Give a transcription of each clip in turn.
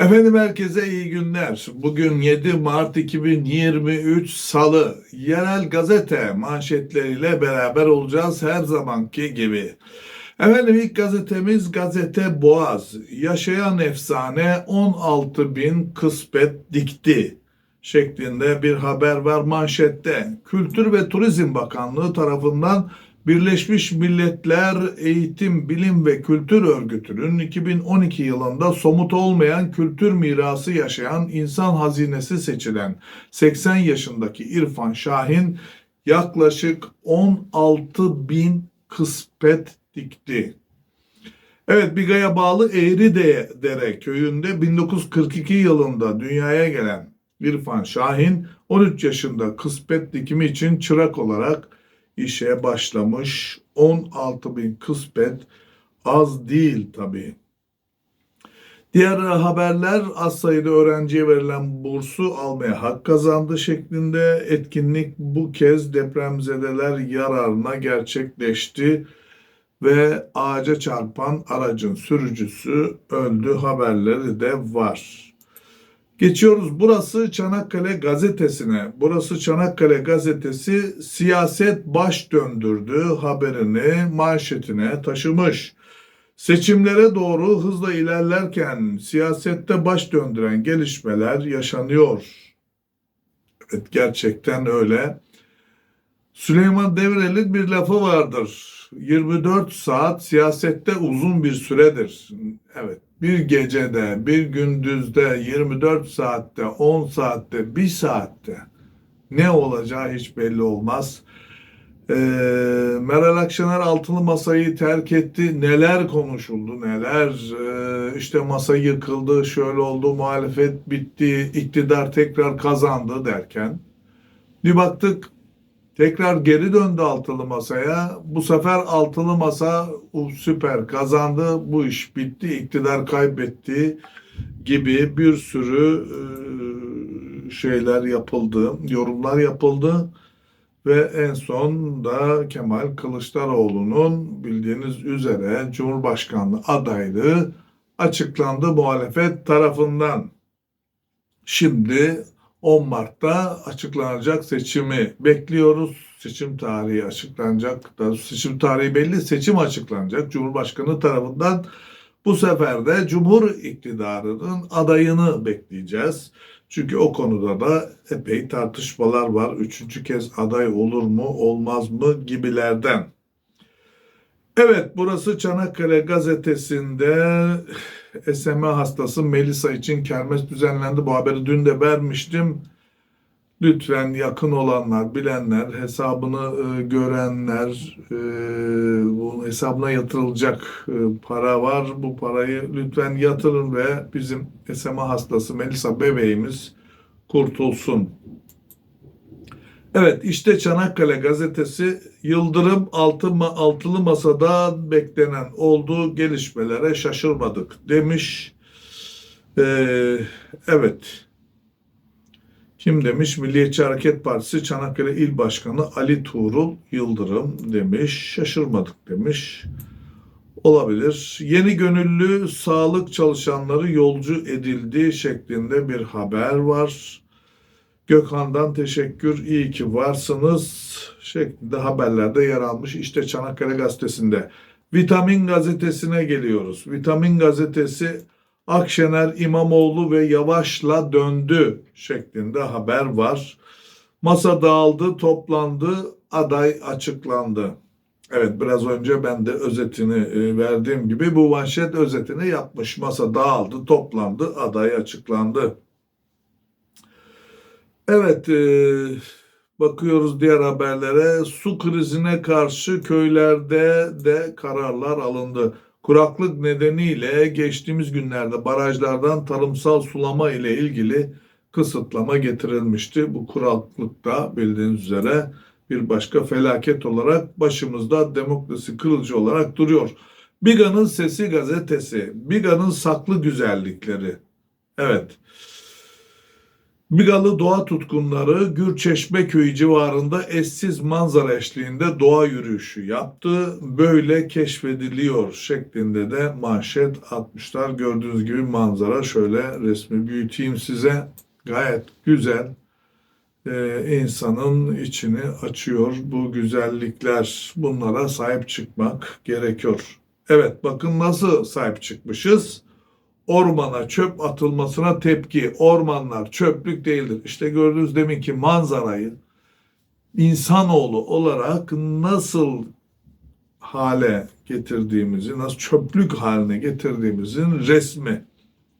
Efendim herkese iyi günler. Bugün 7 Mart 2023 Salı. Yerel gazete manşetleriyle beraber olacağız her zamanki gibi. Efendim ilk gazetemiz Gazete Boğaz. Yaşayan efsane 16 bin kısmet dikti şeklinde bir haber var manşette. Kültür ve Turizm Bakanlığı tarafından Birleşmiş Milletler Eğitim, Bilim ve Kültür Örgütü'nün 2012 yılında somut olmayan kültür mirası yaşayan insan hazinesi seçilen 80 yaşındaki İrfan Şahin yaklaşık 16 bin kıspet dikti. Evet Biga'ya bağlı Eğridere köyünde 1942 yılında dünyaya gelen İrfan Şahin 13 yaşında kıspet dikimi için çırak olarak işe başlamış. 16 bin kıspet az değil tabii. Diğer haberler az sayıda öğrenciye verilen bursu almaya hak kazandı şeklinde etkinlik bu kez depremzedeler yararına gerçekleşti ve ağaca çarpan aracın sürücüsü öldü haberleri de var. Geçiyoruz burası Çanakkale gazetesine. Burası Çanakkale gazetesi siyaset baş döndürdü haberini manşetine taşımış. Seçimlere doğru hızla ilerlerken siyasette baş döndüren gelişmeler yaşanıyor. Evet gerçekten öyle. Süleyman Devrel'in bir lafı vardır. 24 saat siyasette uzun bir süredir. Evet bir gecede, bir gündüzde, 24 saatte, 10 saatte, 1 saatte ne olacağı hiç belli olmaz. Ee, Meral Akşener altılı masayı terk etti. Neler konuşuldu, neler. Ee, işte masa yıkıldı, şöyle oldu, muhalefet bitti, iktidar tekrar kazandı derken. Bir baktık Tekrar geri döndü altılı masaya. Bu sefer altılı masa "U, süper kazandı. Bu iş bitti. iktidar kaybetti gibi bir sürü şeyler yapıldı. Yorumlar yapıldı. Ve en son da Kemal Kılıçdaroğlu'nun bildiğiniz üzere Cumhurbaşkanlığı adaylığı açıklandı muhalefet tarafından. Şimdi 10 Mart'ta açıklanacak seçimi bekliyoruz. Seçim tarihi açıklanacak. Seçim tarihi belli, seçim açıklanacak. Cumhurbaşkanı tarafından bu sefer de Cumhur iktidarının adayını bekleyeceğiz. Çünkü o konuda da epey tartışmalar var. Üçüncü kez aday olur mu, olmaz mı gibilerden. Evet, burası Çanakkale gazetesinde SMA hastası Melisa için kermes düzenlendi. Bu haberi dün de vermiştim. Lütfen yakın olanlar, bilenler, hesabını e, görenler, e, bu hesabına yatırılacak e, para var. Bu parayı lütfen yatırın ve bizim SMA hastası Melisa bebeğimiz kurtulsun. Evet işte Çanakkale gazetesi Yıldırım altı, altılı masada beklenen olduğu gelişmelere şaşırmadık demiş. Ee, evet. Kim demiş? Milliyetçi Hareket Partisi Çanakkale İl Başkanı Ali Tuğrul Yıldırım demiş. Şaşırmadık demiş. Olabilir. Yeni gönüllü sağlık çalışanları yolcu edildi şeklinde bir haber var. Gökhan'dan teşekkür, iyi ki varsınız şeklinde haberlerde yer almış. İşte Çanakkale Gazetesi'nde. Vitamin Gazetesi'ne geliyoruz. Vitamin Gazetesi Akşener İmamoğlu ve Yavaş'la döndü şeklinde haber var. Masa dağıldı, toplandı, aday açıklandı. Evet biraz önce ben de özetini e, verdiğim gibi bu manşet özetini yapmış. Masa dağıldı, toplandı, aday açıklandı. Evet, e, bakıyoruz diğer haberlere. Su krizine karşı köylerde de kararlar alındı. Kuraklık nedeniyle geçtiğimiz günlerde barajlardan tarımsal sulama ile ilgili kısıtlama getirilmişti. Bu kuraklıkta bildiğiniz üzere bir başka felaket olarak başımızda demokrasi kılıcı olarak duruyor. Biga'nın Sesi gazetesi, Biga'nın saklı güzellikleri. Evet. Bigalı doğa tutkunları Gürçeşme köyü civarında eşsiz manzara eşliğinde doğa yürüyüşü yaptı. Böyle keşfediliyor şeklinde de manşet atmışlar. Gördüğünüz gibi manzara şöyle resmi büyüteyim size. Gayet güzel. Ee, insanın içini açıyor bu güzellikler. Bunlara sahip çıkmak gerekiyor. Evet bakın nasıl sahip çıkmışız ormana çöp atılmasına tepki. Ormanlar çöplük değildir. İşte gördüğünüz deminki manzarayı insanoğlu olarak nasıl hale getirdiğimizi, nasıl çöplük haline getirdiğimizin resmi.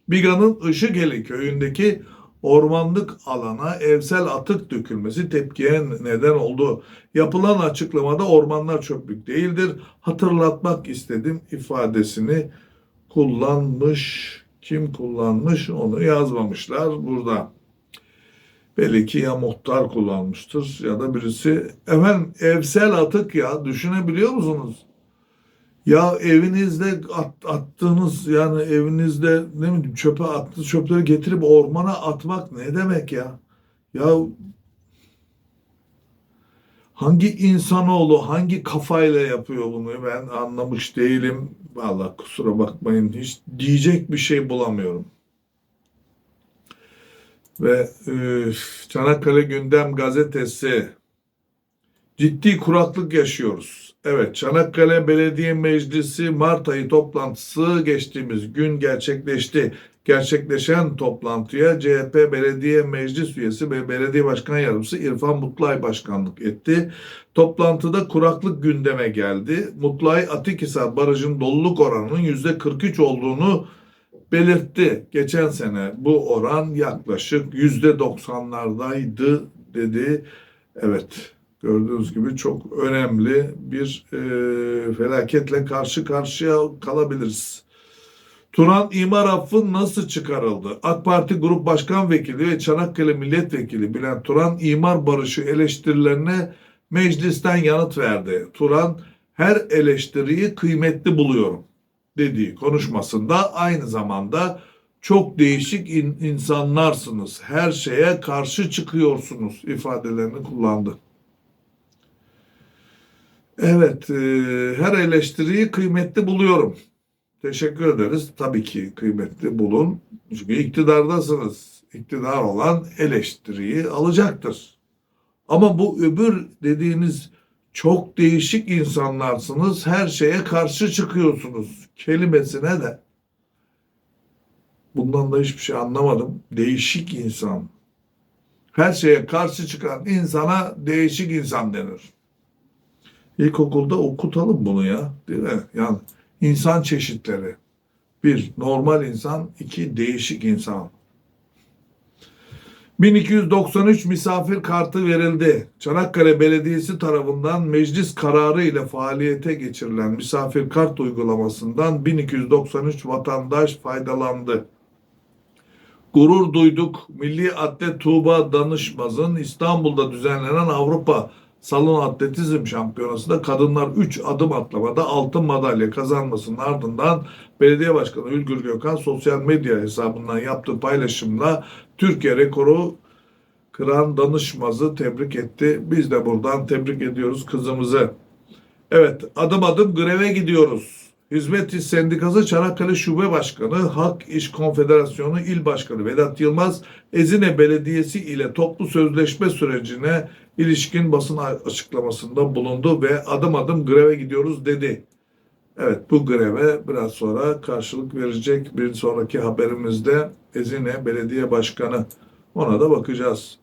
Biga'nın Işıkeli köyündeki ormanlık alana evsel atık dökülmesi tepkiye neden oldu. Yapılan açıklamada ormanlar çöplük değildir. Hatırlatmak istedim ifadesini kullanmış. Kim kullanmış onu yazmamışlar burada. Belli ki ya muhtar kullanmıştır ya da birisi. Efendim evsel atık ya düşünebiliyor musunuz? Ya evinizde at, attığınız yani evinizde ne bileyim çöpe attığınız çöpleri getirip ormana atmak ne demek ya? Ya hangi insanoğlu hangi kafayla yapıyor bunu ben anlamış değilim. Vallahi kusura bakmayın hiç diyecek bir şey bulamıyorum. Ve e, Çanakkale Gündem Gazetesi ciddi kuraklık yaşıyoruz. Evet Çanakkale Belediye Meclisi Mart ayı toplantısı geçtiğimiz gün gerçekleşti. Gerçekleşen toplantıya CHP Belediye Meclis Üyesi ve Belediye Başkan Yardımcısı İrfan Mutlay başkanlık etti. Toplantıda kuraklık gündeme geldi. Mutlay Atikhisar Barajı'nın doluluk oranının %43 olduğunu belirtti. Geçen sene bu oran yaklaşık %90'lardaydı dedi. Evet gördüğünüz gibi çok önemli bir e, felaketle karşı karşıya kalabiliriz. Turan İmar Affı nasıl çıkarıldı? AK Parti Grup Başkan Vekili ve Çanakkale Milletvekili Bülent Turan imar barışı eleştirilerine meclisten yanıt verdi. Turan her eleştiriyi kıymetli buluyorum dediği konuşmasında aynı zamanda çok değişik in- insanlarsınız. Her şeye karşı çıkıyorsunuz ifadelerini kullandı. Evet, e, her eleştiriyi kıymetli buluyorum. Teşekkür ederiz. Tabii ki kıymetli bulun. Çünkü iktidardasınız. İktidar olan eleştiriyi alacaktır. Ama bu öbür dediğiniz çok değişik insanlarsınız. Her şeye karşı çıkıyorsunuz kelimesine de bundan da hiçbir şey anlamadım. Değişik insan. Her şeye karşı çıkan insana değişik insan denir. İlkokulda okutalım bunu ya. Değil mi? Yani insan çeşitleri. Bir, normal insan. iki değişik insan. 1293 misafir kartı verildi. Çanakkale Belediyesi tarafından meclis kararı ile faaliyete geçirilen misafir kart uygulamasından 1293 vatandaş faydalandı. Gurur duyduk. Milli atlet Tuğba Danışmaz'ın İstanbul'da düzenlenen Avrupa Salon Atletizm Şampiyonası'nda kadınlar 3 adım atlamada altın madalya kazanmasının ardından Belediye Başkanı Ülgür Gökhan sosyal medya hesabından yaptığı paylaşımla Türkiye rekoru kıran danışmazı tebrik etti. Biz de buradan tebrik ediyoruz kızımızı. Evet adım adım greve gidiyoruz. Hizmet İş Sendikası Çanakkale Şube Başkanı, Hak İş Konfederasyonu İl Başkanı Vedat Yılmaz, Ezine Belediyesi ile toplu sözleşme sürecine ilişkin basın açıklamasında bulundu ve adım adım greve gidiyoruz dedi. Evet bu greve biraz sonra karşılık verecek bir sonraki haberimizde Ezine Belediye Başkanı. Ona da bakacağız.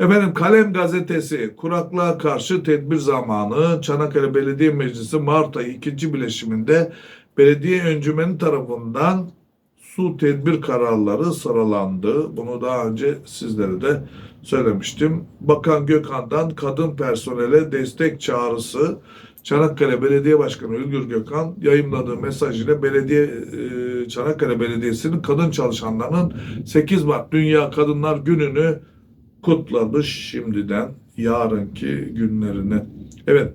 Efendim Kalem Gazetesi kuraklığa karşı tedbir zamanı Çanakkale Belediye Meclisi Mart ayı ikinci bileşiminde belediye öncümeni tarafından su tedbir kararları sıralandı. Bunu daha önce sizlere de söylemiştim. Bakan Gökhan'dan kadın personele destek çağrısı Çanakkale Belediye Başkanı Ülgür Gökhan yayınladığı mesaj ile belediye e, Çanakkale Belediyesi'nin kadın çalışanlarının 8 Mart Dünya Kadınlar Günü'nü kutlamış şimdiden yarınki günlerine. Evet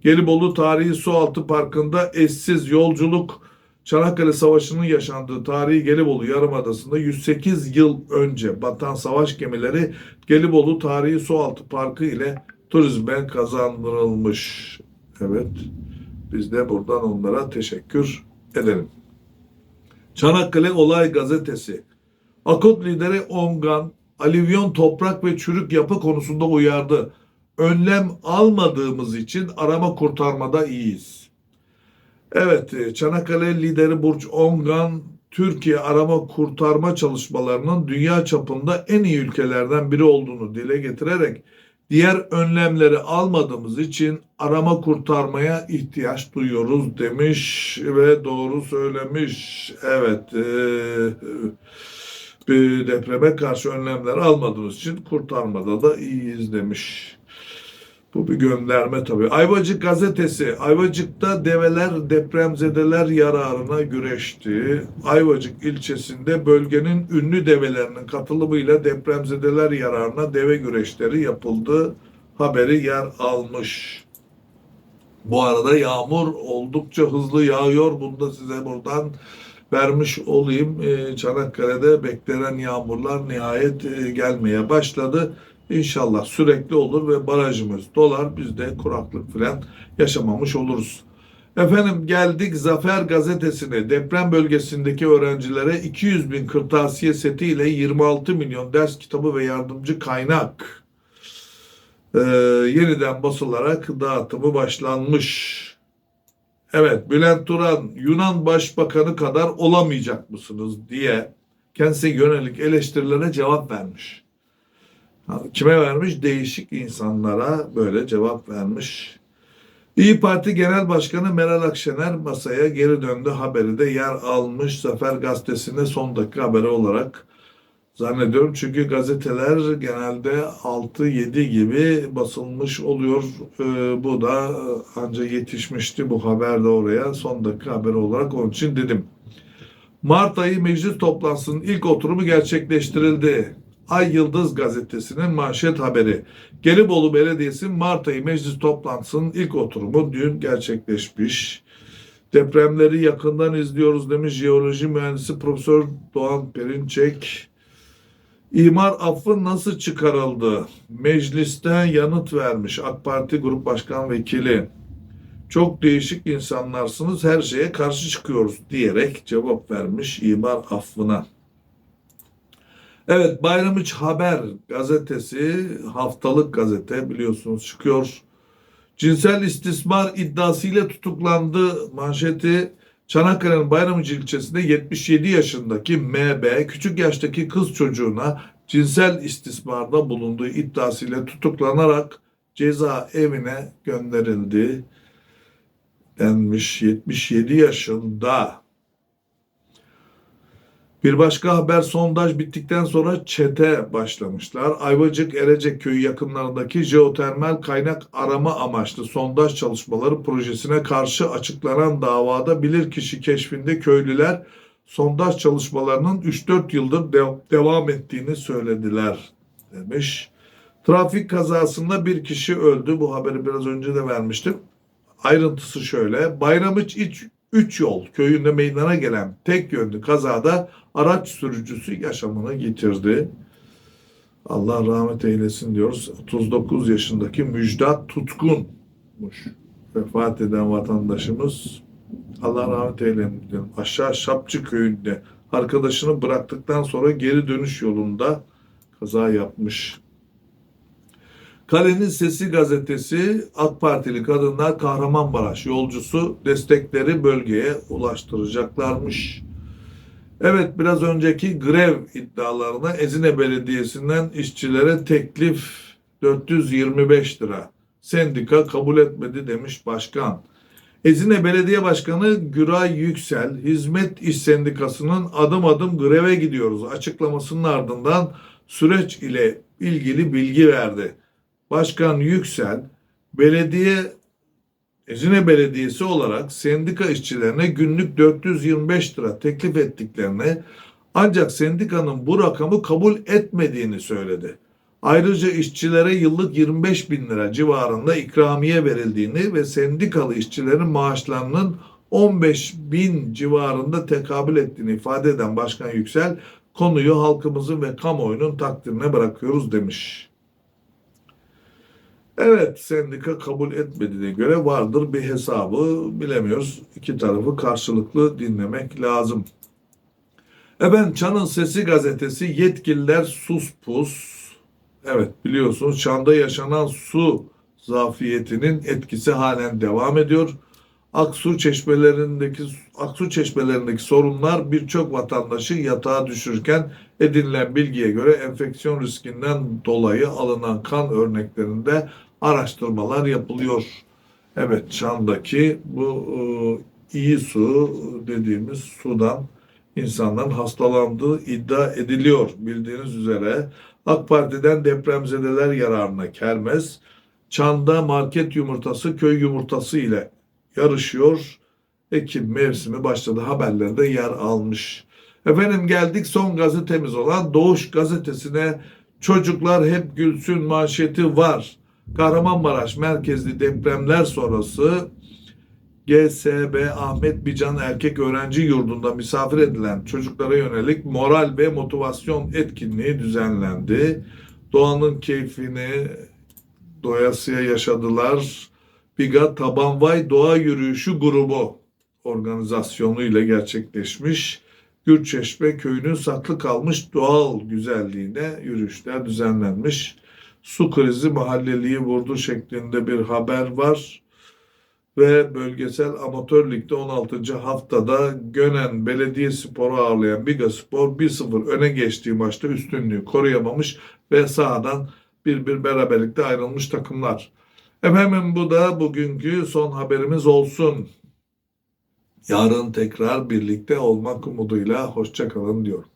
Gelibolu Tarihi Sualtı Parkı'nda eşsiz yolculuk Çanakkale Savaşı'nın yaşandığı tarihi Gelibolu Yarımadası'nda 108 yıl önce batan savaş gemileri Gelibolu Tarihi Sualtı Parkı ile turizme kazandırılmış. Evet, biz de buradan onlara teşekkür edelim. Çanakkale Olay Gazetesi Akut lideri Ongan, alüvyon toprak ve çürük yapı konusunda uyardı. Önlem almadığımız için arama kurtarmada iyiyiz. Evet, e, Çanakkale lideri Burç Ongan, Türkiye arama kurtarma çalışmalarının dünya çapında en iyi ülkelerden biri olduğunu dile getirerek diğer önlemleri almadığımız için arama kurtarmaya ihtiyaç duyuyoruz demiş ve doğru söylemiş. Evet, e, bir depreme karşı önlemler almadığımız için kurtarmada da iyiyiz demiş. Bu bir gönderme tabii. Ayvacık gazetesi. Ayvacık'ta develer depremzedeler yararına güreşti. Ayvacık ilçesinde bölgenin ünlü develerinin katılımıyla depremzedeler yararına deve güreşleri yapıldı. Haberi yer almış. Bu arada yağmur oldukça hızlı yağıyor. Bunu da size buradan vermiş olayım. Ee, Çanakkale'de beklenen yağmurlar nihayet e, gelmeye başladı. İnşallah sürekli olur ve barajımız dolar. Biz de kuraklık falan yaşamamış oluruz. Efendim geldik Zafer Gazetesi'ne. Deprem bölgesindeki öğrencilere 200 bin kırtasiye seti ile 26 milyon ders kitabı ve yardımcı kaynak e, yeniden basılarak dağıtımı başlanmış. Evet Bülent Turan Yunan Başbakanı kadar olamayacak mısınız diye kendisine yönelik eleştirilere cevap vermiş. Kime vermiş? Değişik insanlara böyle cevap vermiş. İyi Parti Genel Başkanı Meral Akşener masaya geri döndü haberi de yer almış Zafer Gazetesi'nde son dakika haberi olarak zannediyorum. Çünkü gazeteler genelde 6-7 gibi basılmış oluyor. Ee, bu da ancak yetişmişti bu haber de oraya son dakika haberi olarak onun için dedim. Mart ayı meclis toplantısının ilk oturumu gerçekleştirildi. Ay Yıldız gazetesinin manşet haberi. Gelibolu Belediyesi Mart ayı meclis toplantısının ilk oturumu dün gerçekleşmiş. Depremleri yakından izliyoruz demiş jeoloji mühendisi Profesör Doğan Perinçek. İmar affı nasıl çıkarıldı? Meclisten yanıt vermiş AK Parti Grup Başkan Vekili. Çok değişik insanlarsınız her şeye karşı çıkıyoruz diyerek cevap vermiş imar affına. Evet Bayramiç Haber gazetesi haftalık gazete biliyorsunuz çıkıyor. Cinsel istismar iddiasıyla tutuklandı manşeti Çanakkale'nin Bayramiç ilçesinde 77 yaşındaki MB küçük yaştaki kız çocuğuna cinsel istismarda bulunduğu iddiasıyla tutuklanarak ceza evine gönderildi denmiş 77 yaşında. Bir başka haber sondaj bittikten sonra çete başlamışlar. Ayvacık Erecek köyü yakınlarındaki jeotermal kaynak arama amaçlı sondaj çalışmaları projesine karşı açıklanan davada bilirkişi keşfinde köylüler sondaj çalışmalarının 3-4 yıldır de- devam ettiğini söylediler demiş. Trafik kazasında bir kişi öldü. Bu haberi biraz önce de vermiştim. Ayrıntısı şöyle. Bayramiç İç 3 yol köyünde meydana gelen tek yönlü kazada araç sürücüsü yaşamını yitirdi. Allah rahmet eylesin diyoruz. 39 yaşındaki Müjdat Tutkun'muş. Vefat eden vatandaşımız. Allah rahmet eylesin diyorum. Aşağı Şapçı köyünde arkadaşını bıraktıktan sonra geri dönüş yolunda kaza yapmış. Kalenin Sesi gazetesi AK Partili kadınlar Kahramanmaraş yolcusu destekleri bölgeye ulaştıracaklarmış. Evet biraz önceki grev iddialarına Ezine Belediyesi'nden işçilere teklif 425 lira. Sendika kabul etmedi demiş başkan. Ezine Belediye Başkanı Güray Yüksel, Hizmet İş Sendikası'nın adım adım greve gidiyoruz açıklamasının ardından süreç ile ilgili bilgi verdi. Başkan Yüksel, belediye Ezine Belediyesi olarak sendika işçilerine günlük 425 lira teklif ettiklerini ancak sendikanın bu rakamı kabul etmediğini söyledi. Ayrıca işçilere yıllık 25 bin lira civarında ikramiye verildiğini ve sendikalı işçilerin maaşlarının 15 bin civarında tekabül ettiğini ifade eden Başkan Yüksel, konuyu halkımızın ve kamuoyunun takdirine bırakıyoruz demiş. Evet, sendika kabul etmediğine göre vardır bir hesabı bilemiyoruz. İki tarafı karşılıklı dinlemek lazım. Efendim Çan'ın Sesi gazetesi yetkililer sus pus. Evet biliyorsunuz Çan'da yaşanan su zafiyetinin etkisi halen devam ediyor. Aksu çeşmelerindeki Aksu çeşmelerindeki sorunlar birçok vatandaşı yatağa düşürürken edinilen bilgiye göre enfeksiyon riskinden dolayı alınan kan örneklerinde araştırmalar yapılıyor. Evet Çan'daki bu e, iyi su dediğimiz sudan insanların hastalandığı iddia ediliyor. Bildiğiniz üzere AK Parti'den depremzedeler yararına kermes, Çan'da market yumurtası köy yumurtası ile yarışıyor. Ekim mevsimi başladı haberlerde yer almış. Efendim geldik son gazetemiz olan Doğuş gazetesine çocuklar hep gülsün manşeti var. Kahramanmaraş merkezli depremler sonrası GSB Ahmet Bican Erkek Öğrenci Yurdu'nda misafir edilen çocuklara yönelik moral ve motivasyon etkinliği düzenlendi. Doğanın keyfini doyasıya yaşadılar. Biga Tabanvay Doğa Yürüyüşü grubu organizasyonu ile gerçekleşmiş. Gürçeşme köyünün saklı kalmış doğal güzelliğine yürüyüşler düzenlenmiş. Su krizi mahalleliği vurdu şeklinde bir haber var ve bölgesel amatör ligde 16. haftada Gönen Belediyespor'u ağırlayan Biga Spor 1-0 öne geçtiği maçta üstünlüğü koruyamamış ve sahadan bir bir beraberlikte ayrılmış takımlar. Efendim bu da bugünkü son haberimiz olsun. Yarın tekrar birlikte olmak umuduyla hoşçakalın diyorum.